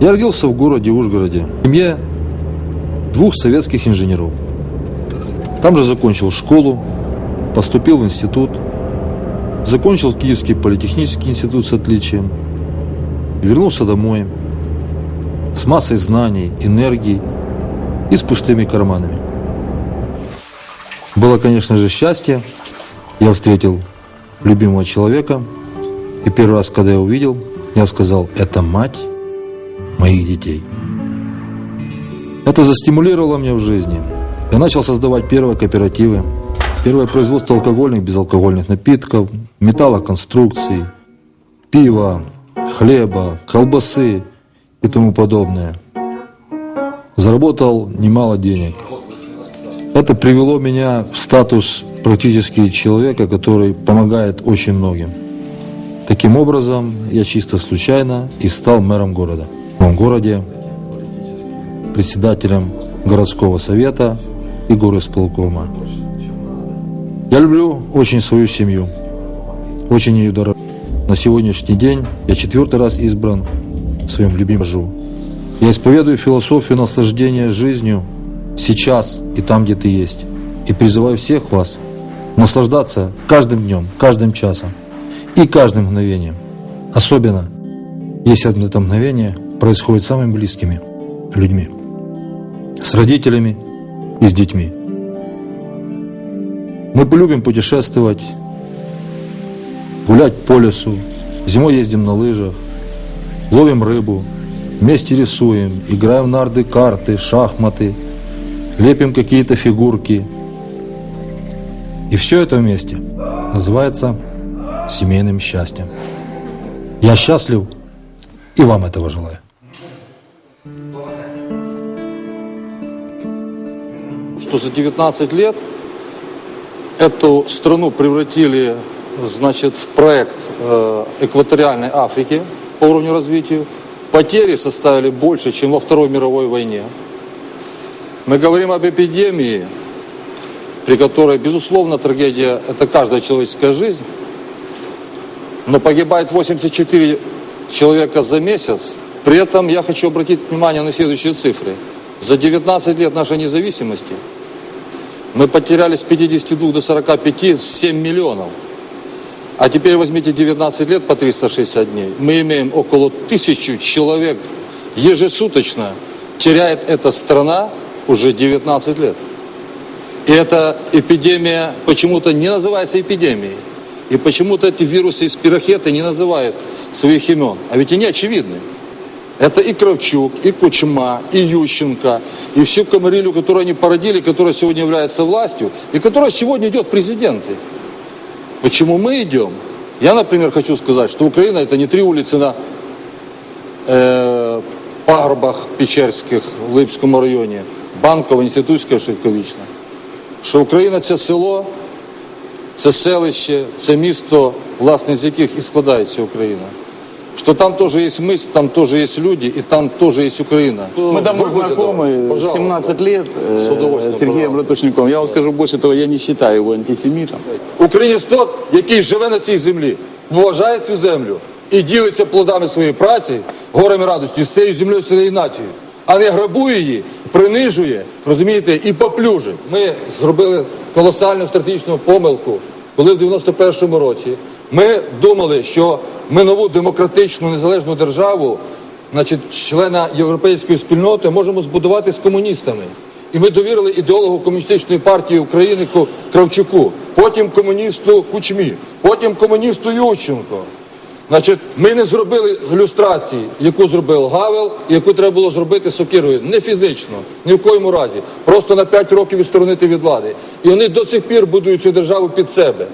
Я родился в городе Ужгороде, в семье двух советских инженеров. Там же закончил школу, поступил в институт, закончил Киевский политехнический институт с отличием, вернулся домой с массой знаний, энергии и с пустыми карманами. Было, конечно же, счастье. Я встретил любимого человека. И первый раз, когда я увидел, я сказал, это мать моих детей. Это застимулировало меня в жизни. Я начал создавать первые кооперативы, первое производство алкогольных, безалкогольных напитков, металлоконструкций, пива, хлеба, колбасы и тому подобное. Заработал немало денег. Это привело меня в статус практически человека, который помогает очень многим. Таким образом, я чисто случайно и стал мэром города. Моем городе председателем городского совета и горосполкома. Я люблю очень свою семью, очень ее дорожу. На сегодняшний день я четвертый раз избран в своем жу. Я исповедую философию наслаждения жизнью сейчас и там, где ты есть. И призываю всех вас наслаждаться каждым днем, каждым часом и каждым мгновением. Особенно, если это мгновение происходит с самыми близкими людьми. С родителями и с детьми. Мы полюбим путешествовать, гулять по лесу, зимой ездим на лыжах, ловим рыбу, вместе рисуем, играем в нарды, карты, шахматы, лепим какие-то фигурки. И все это вместе называется семейным счастьем. Я счастлив и вам этого желаю. Что за 19 лет эту страну превратили значит, в проект э, экваториальной Африки по уровню развития. Потери составили больше, чем во Второй мировой войне. Мы говорим об эпидемии, при которой, безусловно, трагедия – это каждая человеческая жизнь, но погибает 84 человека за месяц. При этом я хочу обратить внимание на следующие цифры. За 19 лет нашей независимости мы потеряли с 52 до 45 7 миллионов. А теперь возьмите 19 лет по 360 дней. Мы имеем около тысячи человек ежесуточно теряет эта страна уже 19 лет. И эта эпидемия почему-то не называется эпидемией. И почему-то эти вирусы из пирохеты не называют своих имен. А ведь они очевидны. Это и Кравчук, и Кучма, и Ющенко, и всю комарилю, которую они породили, которая сегодня является властью, и которая сегодня идет в президенты. Почему мы идем? Я, например, хочу сказать, что Украина это не три улицы на э, пагорбах Печерських в Липському районі, Банкова, Інститутська, Шевковічна. Що Україна це село, це селище, це місто, власне, з яких і складається Україна. Что там тоже есть мысль, там тоже есть люди, и там тоже есть Украина. Мы давно Вы будете знакомы, давай, пожалуйста. 17 лет э, С удовольствием, с Сергеем пожалуйста. Ратушником. Я вам скажу больше того, я не считаю его антисемитом. Українець тот, який живе на цій землі, вважає цю землю і ділиться плодами своєї праці, горем і радістю з цією землею, з цією нацією, а не грабує її, принижує, розумієте, і поплюжить. Ми зробили колосальну стратегічну помилку, коли в 91-му році ми думали, що ми нову демократичну незалежну державу, значить, члена європейської спільноти, можемо збудувати з комуністами. І ми довірили ідеологу комуністичної партії України Кравчуку, потім комуністу Кучмі, потім комуністу Ющенко. Значить, ми не зробили люстрації, яку зробив Гавел, і яку треба було зробити Сокирою. Не фізично, ні в коєму разі. Просто на 5 років відсторонити від влади. І вони до сих пір будують цю державу під себе.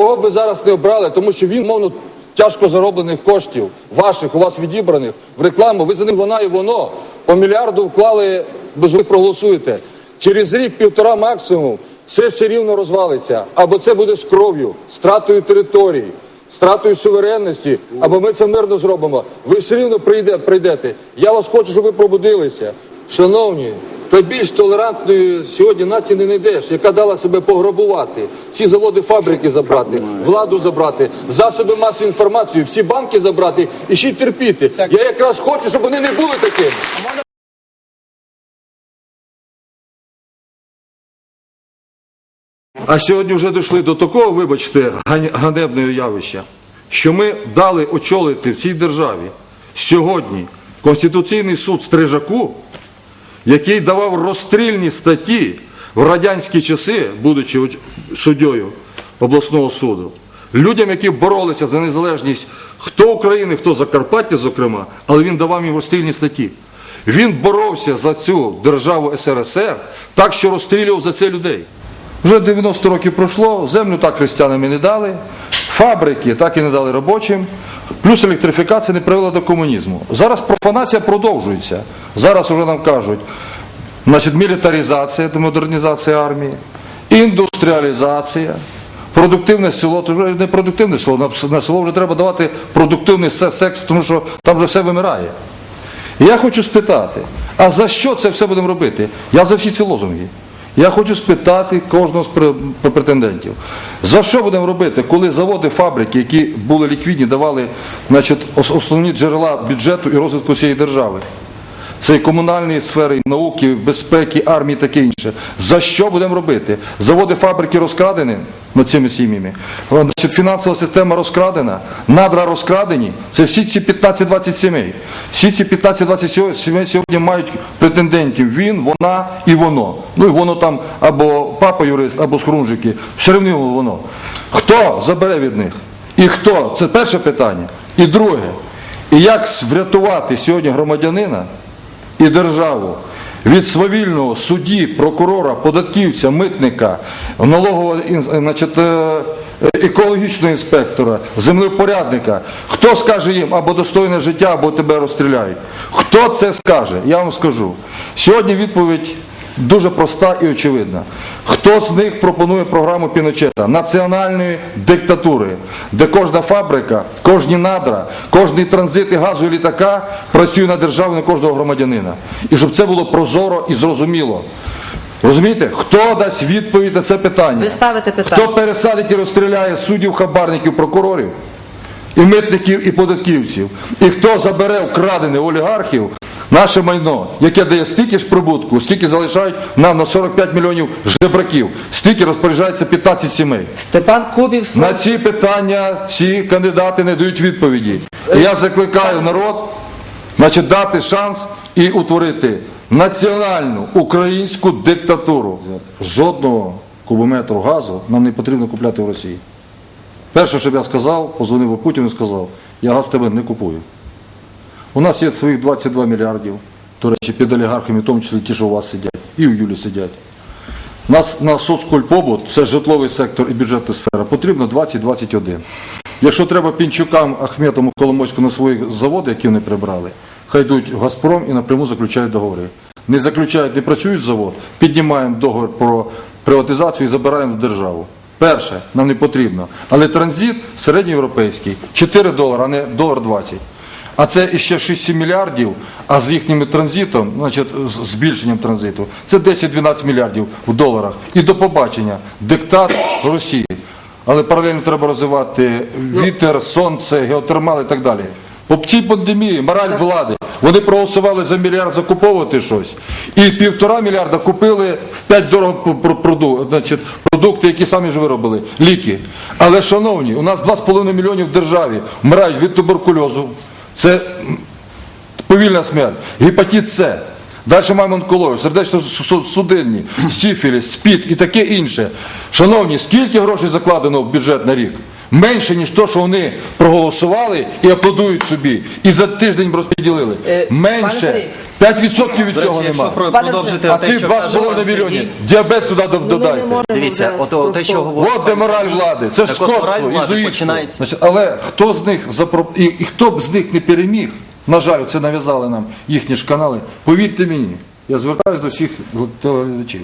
Кого б ви зараз не обрали, тому що він, мовно, тяжко зароблених коштів, ваших, у вас відібраних, в рекламу, ви за ним вона і воно. По мільярду вклали, без ви проголосуєте. Через рік, півтора максимум, все все рівно розвалиться. Або це буде з кров'ю, стратою територій, стратою суверенності, або ми це мирно зробимо. Ви все рівно прийде, прийдете. Я вас хочу, щоб ви пробудилися. Шановні, та більш толерантної сьогодні нації не знайдеш, яка дала себе пограбувати, ці заводи, фабрики забрати, владу забрати, засоби масової інформації, всі банки забрати і ще й терпіти. Я якраз хочу, щоб вони не були такими. А сьогодні вже дійшли до такого, вибачте, ганебного явища, що ми дали очолити в цій державі сьогодні Конституційний суд Стрижаку, який давав розстрільні статті в радянські часи, будучи суддєю обласного суду, людям, які боролися за незалежність хто України, хто Закарпаття, зокрема, але він давав їм розстрільні статті. Він боровся за цю державу СРСР так, що розстрілював за це людей. Вже 90 років пройшло, землю так християнам не дали, фабрики так і не дали робочим, плюс електрифікація не привела до комунізму. Зараз профанація продовжується. Зараз вже нам кажуть, значить, мілітаризація, модернізація армії, індустріалізація, продуктивне село, то вже не продуктивне село, на село вже треба давати продуктивний секс, тому що там вже все вимирає. І Я хочу спитати, а за що це все будемо робити? Я за всі ці лозунги. Я хочу спитати кожного з претендентів. За що будемо робити, коли заводи, фабрики, які були ліквідні, давали значить, основні джерела бюджету і розвитку цієї держави? Це і комунальні сфери, і науки, безпеки, армії, таке інше. За що будемо робити? Заводи, фабрики розкрадені над цими сім'ями. Фінансова система розкрадена, надра розкрадені. Це всі ці 15-20 сімей. Всі ці 15-20 сімей сьогодні мають претендентів. Він, вона і воно. Ну і воно там або папа юрист, або схрунжики. Все рівно воно. Хто забере від них? І хто? Це перше питання. І друге. І як врятувати сьогодні громадянина? І державу від свавільного судді, прокурора, податківця, митника, налогового значить, е, екологічного інспектора, землепорядника. Хто скаже їм або достойне життя, або тебе розстріляють? Хто це скаже? Я вам скажу. Сьогодні відповідь дуже проста і очевидна. Хто з них пропонує програму Піночета національної диктатури, де кожна фабрика, кожні надра, кожний транзит і газу і літака працює на державу на кожного громадянина. І щоб це було прозоро і зрозуміло. Розумієте, хто дасть відповідь на це питання? Ви ставите питання. Хто пересадить і розстріляє суддів, хабарників, прокурорів, і митників, і податківців? І хто забере вкрадене олігархів наше майно, яке дає стільки ж прибутку, скільки залишають нам на 45 мільйонів жебраків, стільки розпоряджається 15 сімей. Степан Кубів На ці питання ці кандидати не дають відповіді. І я закликаю народ значить, дати шанс і утворити національну українську диктатуру. Жодного кубометру газу нам не потрібно купляти в Росії. Перше, що б я сказав, позвонив Путіну і сказав, я газ тебе не купую. У нас є своїх 22 мільярдів, до речі, під олігархами, в тому числі ті, що у вас сидять, і у Юлі сидять. У нас на соцкульпобут, це житловий сектор і бюджетна сфера, потрібно 20-21. Якщо треба Пінчукам, Ахметому, Коломойську на свої заводи, які вони прибрали, хай йдуть в Газпром і напряму заключають договори. Не заключають, не працюють завод, піднімаємо договір про приватизацію і забираємо в державу. Перше, нам не потрібно. Але транзит середньоєвропейський 4 долари, а не долар 20. А це іще 6-7 мільярдів, а з їхнім транзитом, значить, з збільшенням транзиту, це 10-12 мільярдів в доларах. І до побачення, диктат Росії. Але паралельно треба розвивати вітер, сонце, геотермал і так далі. По цій пандемії, мораль влади. Вони проголосували за мільярд закуповувати щось. І півтора мільярда купили в п'ять дорого продукти, які самі ж виробили, ліки. Але, шановні, у нас 2,5 мільйонів в державі вмирають від туберкульозу. Це повільна смерть, гепатит С. Далі маємо онкологію, сердечно-судинні, сіфіліс, СПІД і таке інше. Шановні, скільки грошей закладено в бюджет на рік? Менше, ніж то, що вони проголосували і аплодують собі. І за тиждень розподілили. Е, Менше. Сергій. 5% від цього якщо нема. продовжити А те, ці що каже 2,5 пан мільйонів. Сергій, Діабет туди Ну, ми не додайте. Дивіться, ото те, що говорить От де мораль влади, це ж от скотство. Значить, але хто з них запро... і, і хто б з них не переміг, на жаль, це нав'язали нам їхні ж канали, повірте мені, я звертаюся до всіх телеглядачів.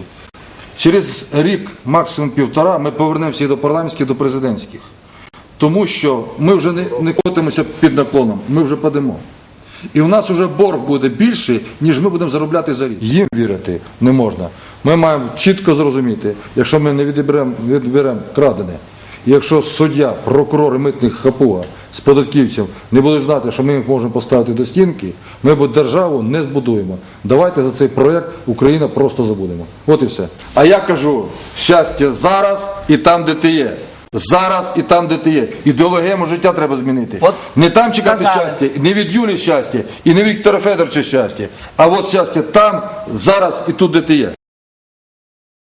Через рік, максимум півтора, ми повернемося і до парламентських, і до президентських. Тому що ми вже не, не котимося під наклоном, ми вже падемо. І у нас вже борг буде більший, ніж ми будемо заробляти за рік. Їм вірити не можна. Ми маємо чітко зрозуміти, якщо ми не відберемо відберемо крадене, якщо суддя, прокурор і митник ХАПУА з податківців не будуть знати, що ми їх можемо поставити до стінки, ми б державу не збудуємо. Давайте за цей проєкт Україна просто забудемо. От і все. А я кажу, щастя зараз і там, де ти є. Зараз і там, де ти є. Ідеологему життя треба змінити. От не там чекати сказали. щастя, не від Юлі щастя, і не від Віктора Федоровича щастя, а от щастя там, зараз і тут, де ти є.